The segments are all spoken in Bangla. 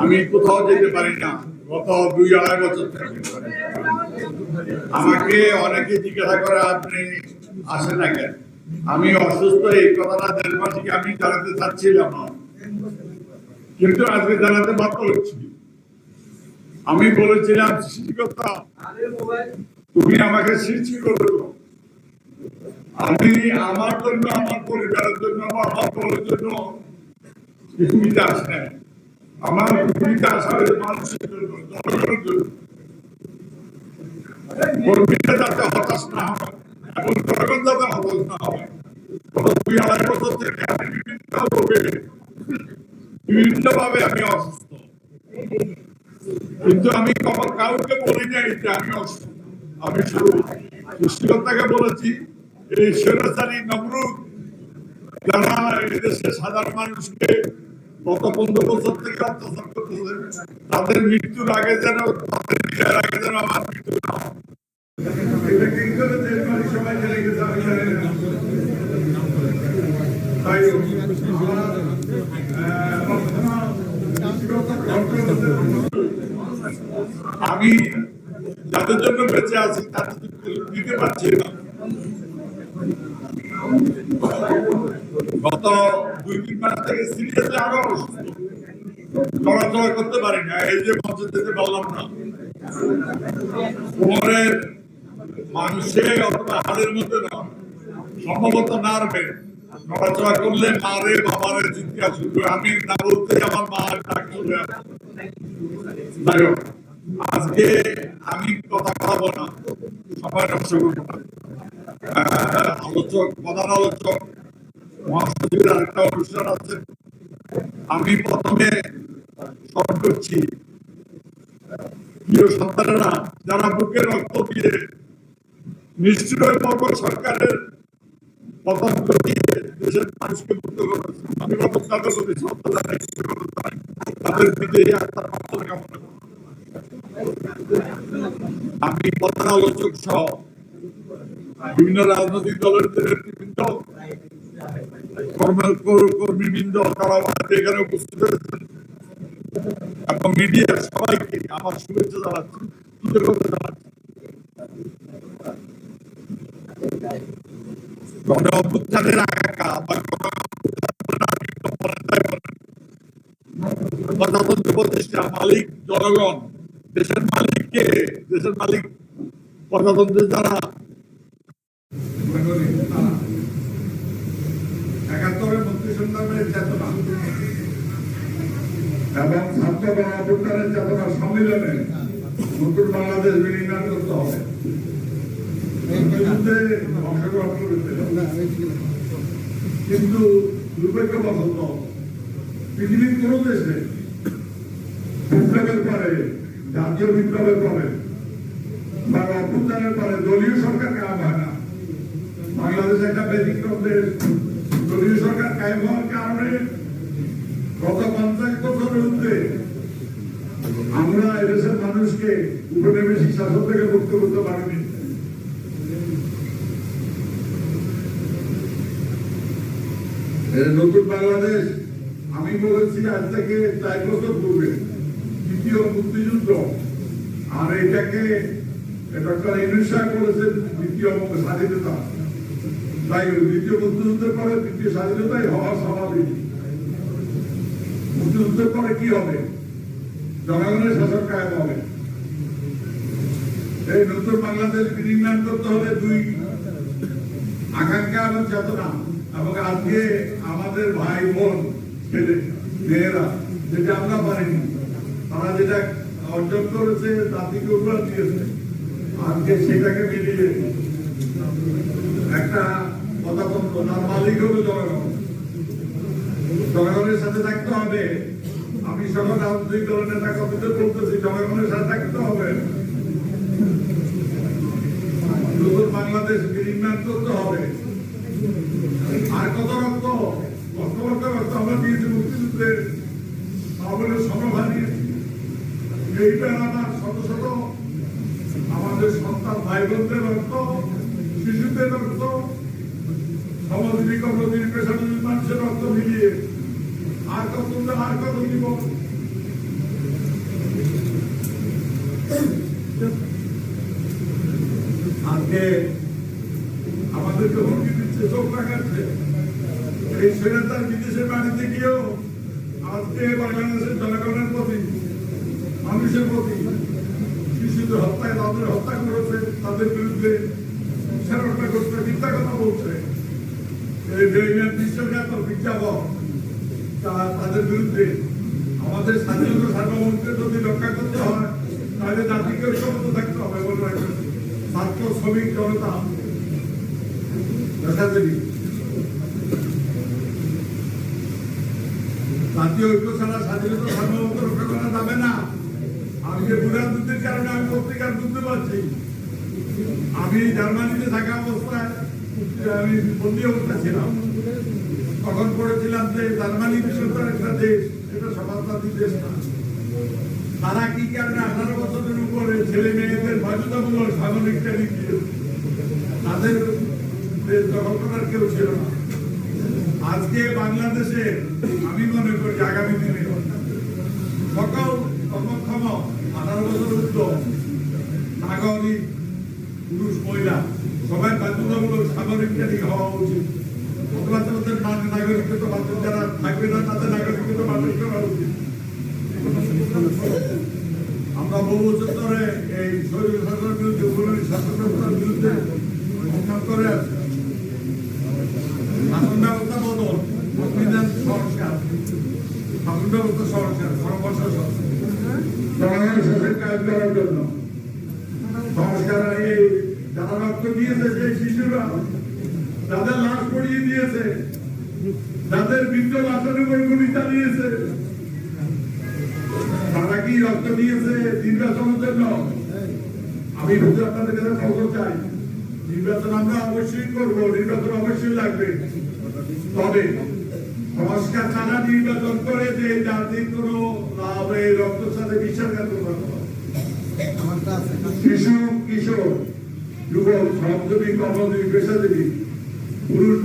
আমি কোথাও যেতে পারি না গত দুই আড়াই বছর থেকে আমাকে অনেকে জিজ্ঞাসা করে, আপনি আসেন না কেন? আমি অসুস্থ, এই কথাটা দেশবাসীকে আমি জানাতে চাচ্ছিলাম না। কিন্তু আজকে জানাতে বাধ্য হচ্ছি। আমি বলেছিলাম তুমি আমাকে সৃষ্টি করেছ আমি আমার জন্য, আমার পরিবারের জন্য, আমার সকলের জন্য পৃথিবীতে আসেন। আমার পৃথিবীতে আসা মানুষের জন্য যাতে হতাশ না হয় এবং জনগণ যাতে হতাশ না হয়। কিন্তু আমি কাউকে বলি যে আমি অসুস্থ। আমি শুধু সৃষ্টিকর্তাকে বলেছি, এই স্বৈরাচারী, নমরুদ, যারা সাধারণ মানুষকে পনেরো বছর থেকে অত্যাচার করতেছে তাদের মৃত্যুর আগে যেন, তাদের বিদায়ের আগে যেন আমার মৃত্যু আমি যাদের জন্য বেঁচে আছি, তাদের দিতে পারছি না। গত দুই তিন মাস থেকে সিরিয়াসলি আরও চলাচলা করতে পারি না এই যে মঞ্চে যেতে পারলাম না। কোমরের মানুষে অথবা হাড়ের মধ্যে না সম্ভবত নার্ভে। নড়াচড়া করলে মারে বাবারে চিৎকার শুরু। আমি না বলতে আমার মা ডাক চলে আজকে আমি কথা বলব না সবাই আহ, আলোচক প্রধান আলোচক মহাসচিবের আরেকটা অনুষ্ঠান আছে আমি প্রথমে করছি, প্রিয় সন্তানেরা, যারা বুকে রক্ত দিয়ে নিশ্চয় পর্ব সরকারের পতন ঘটিয়ে দেশের মানুষকে মুক্ত আমি জানাই। তাদের এই আত্মার কামনা। আমি প্রধান আলোচক সহ বিভিন্ন রাজনৈতিক দলের নেতৃবৃন্দ প্রতিষ্ঠা মালিক জনগণ দেশের মালিক কে? দেশের মালিক প্রজাতন্ত্রের যারা। সংগ্রামের এবং ছাত্র চেতনা সম্মিলনে নতুন বাংলাদেশ বিনির্মাণ করতে হবে। কিন্তু পৃথিবীর কোন দেশে বিপ্লবের পরে, জাতীয় বিপ্লবের পরে বা অভ্যুত্থানের পরে দলীয় সরকার কায়েম হয় না। বাংলাদেশ একটা ব্যতিক্রম দেশ। হওয়ার কারণে গত পঞ্চাশ বছরের মধ্যে আমরা এদেশের মানুষকে উপনিবেশিক শাসন থেকে মুক্ত করতে পারিনি। নতুন বাংলাদেশ, আমি বলেছি আজ থেকে চার বছর পূর্বে দ্বিতীয় মুক্তিযুদ্ধ, আর এটাকে ডক্টর ইনুসা করেছেন দ্বিতীয় স্বাধীনতা। দ্বিতীয় মুক্তিযুদ্ধের পরে দ্বিতীয় স্বাধীনতাই হওয়া স্বাভাবিক। মুক্তিযুদ্ধের পরে কি হবে? জনগণের শাসন কায়েম হবে। এই নতুন বাংলাদেশ বিনির্মাণ করতে হলে দুই আকাঙ্ক্ষা এবং চেতনা এবং আজকে আমাদের ভাই বোন মেয়েরা, যেটা আমরা পারিনি, তারা যেটা অর্জন করেছে জাতিকে উপহার দিয়েছে। আজকে সেটাকে মিলিয়ে একটা প্রজাতন্ত্র তার মালিক হলো জনগণ। জনগণের সাথে থাকতে হবে। আমি সকল রাজনৈতিক দলের নেতা থাকতে হবে। নতুন বাংলাদেশ করতে হবে। আর কত রক্ত? কত রক্ত রক্ত আমরা দিয়েছি মুক্তিযুদ্ধের আমাদের সমভাগী। আমাদের সন্তান ভাই বোনদের রক্ত, শিশুদের রক্ত কমলদিনী কমলদিনী পেছনে আর কত আর কত দিব? ছেলে তার বিদেশের বাড়িতে গিয়েও আজকে বাংলাদেশের জনগণের প্রতি, মানুষের প্রতি শিশুদের হত্যায়, তাদের হত্যা করেছে, তাদের বিরুদ্ধে বিচারণা করছে মিথ্যা কথা বলছে। তাদের বিরুদ্ধে আমাদের স্বাধীনতা সার্বভৌমত্ব যদি রক্ষা করতে হয়, তাহলে জাতিকে ঐক্যবদ্ধ থাকতে হবে বলে ছাত্র, শ্রমিক, জনতা জাতীয় ঐক্য ছাড়া স্বাধীনতা, সার্বভৌমত্ব রক্ষা করা যাবে না। আজকে বুড়ার কারণে আমি পত্রিকার বুঝতে পারছি আমি জার্মানিতে থাকা অবস্থায় আমি বন্দি অবস্থায় ছিলাম তখন যে জার্মানি একটা দেশ, এটা দেশ না। তারা কি কারণে আঠারো বছরের উপরে ছেলে মেয়েদের বাধ্যতামূলক সামরিক ট্রেনিং তাদের দখল করার কেউ ছিল না। আজকে বাংলাদেশে আমি মনে করি আগামী দিনে সকল কর্মক্ষম আঠারো বছর ঊর্ধ্ব নাগরিক, পুরুষ, মহিলা সবাই সামরিক হওয়া উচিত। অথবা তাদের না- নাগরিকত্ব বাধ্য যারা থাকবে না, তাদের নাগরিকত্ব বাতিল করা উচিত। আমরা বহু এই শরীর শাসনের বিরুদ্ধে উপনয়ন শাসন ব্যবস্থার বিরুদ্ধে সংগ্রাম করে আছি। শাসন ব্যবস্থা বদল সংবিধান সংস্কার। যারা রক্ত দিয়েছে সেই শিশুরা। যাদের লাশ পড়িয়ে দিয়েছে। যাদের বৃদ্ধ লাশের উপর গুলি চালিয়েছে। তারা কি রক্ত দিয়েছে? নির্বাচনের জন্য। আমি শুধু আপনাদের কাছে খবর চাই। নির্বাচন আমরা অবশ্যই করব। নির্বাচন অবশ্যই লাগবে। তবে সংস্কার ছাড়া নির্বাচন করে যে জাতির কোনো লাভ এই রক্তের সাথে বিশ্বাসঘাতকতা করা। শিশু কিশোর যুবক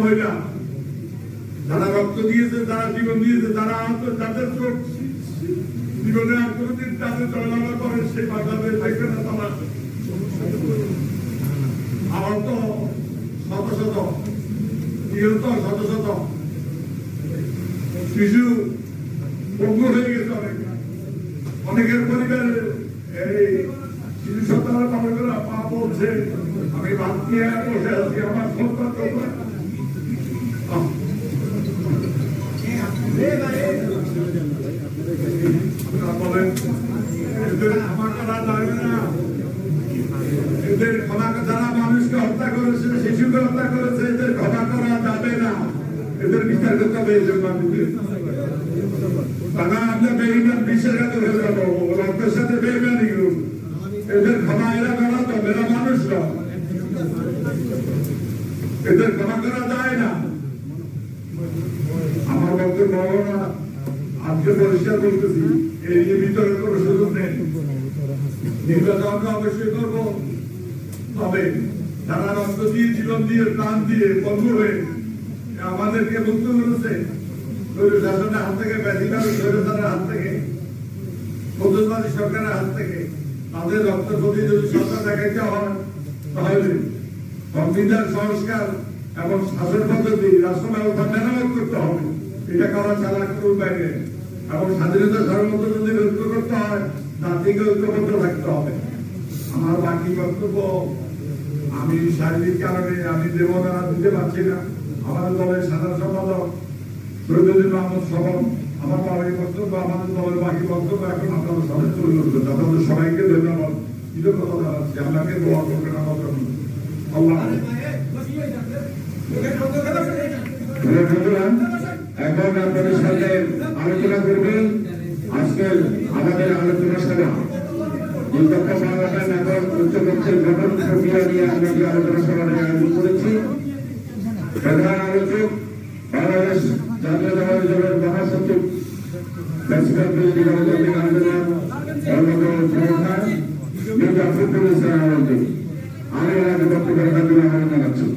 মহিলা, যারা রক্ত দিয়েছে, যারা জীবন দিয়েছে, যারা আহত চোখ জীবনে আর তাদের চলাচলা করে সেই বাংলাদেশ দেখবে না তারা আমার তো শত শত নিহত শত শত শিশু হয়ে গেছে অনেক। অনেকের পরিবার এই শিশু সন্তানের বলছে, আমি নিয়ে বসে আছি, আমার সন্তান এদের মানুষকে হত্যা করেছে, শিশুকে হত্যা করেছে, এদের করা যাবে না। এদের বিচার করতে হবে, এই জন্য আমি বলি। তারা আমরা বেইমান বিশ্বাসঘাত হয়ে যাব রক্তের সাথে বেইমানি করুন এদের ক্ষমা এরা করা তো এরা মানুষ না এদের ক্ষমা করা যায় না। আমার বক্তব্য না। আজকে পরিষ্কার বলতেছি এই নিয়ে বিতর্ক করার সুযোগ নেই। নির্বাচন আমরা অবশ্যই করব। তবে যারা রক্ত দিয়ে জীবন দিয়ে, প্রাণ দিয়ে বন্ধ হয়ে আমাদেরকে মুক্ত করেছে শাসনের হাত থেকে বেশিরভাগ স্বৈরাচারের হাত থেকে সরকারের হাত থেকে, তাদের রক্ত যদি সরকার দেখাইতে হয়, তাহলে সংবিধান সংস্কার এবং শাসন পদ্ধতি রাষ্ট্র ব্যবস্থা মেরামত করতে হবে। এটা করা উপায় নেই এবং স্বাধীনতা সার্বভৌমত্ব যদি রক্ষা করতে হয়, জাতিকে ঐক্যবদ্ধ হবে। আমার বাকি বক্তব্য, আমি শারীরিক কারণে আমি দেবদানা দিতে পারছি না। আমাদের দলের সাধারণ সম্পাদক শহীদুল মাহমুদ আমার বাকি বক্তব্য, আমাদের দলের বাকি বক্তব্য এখন আপনাদের তুলে ধরবেন আপনাদের সবাইকে ধন্যবাদ। কৃতজ্ঞতা জানাচ্ছি আমাকে দোয়া করবেন আমার জন্য। এখন আপনাদের সাথে আলোচনা করবেন আজকের আমাদের আলোচনা সভা নির্বাচন বাংলাদেশ এখন উচ্চপক্ষের গঠন প্রক্রিয়া নিয়ে আমরা যে আলোচনা সভার আয়োজন করেছি প্রধান আলোচক বাংলাদেশ জাতীয়তাবাদী দলের মহাসচিব প্রেসিডেন্ট కావచ్చు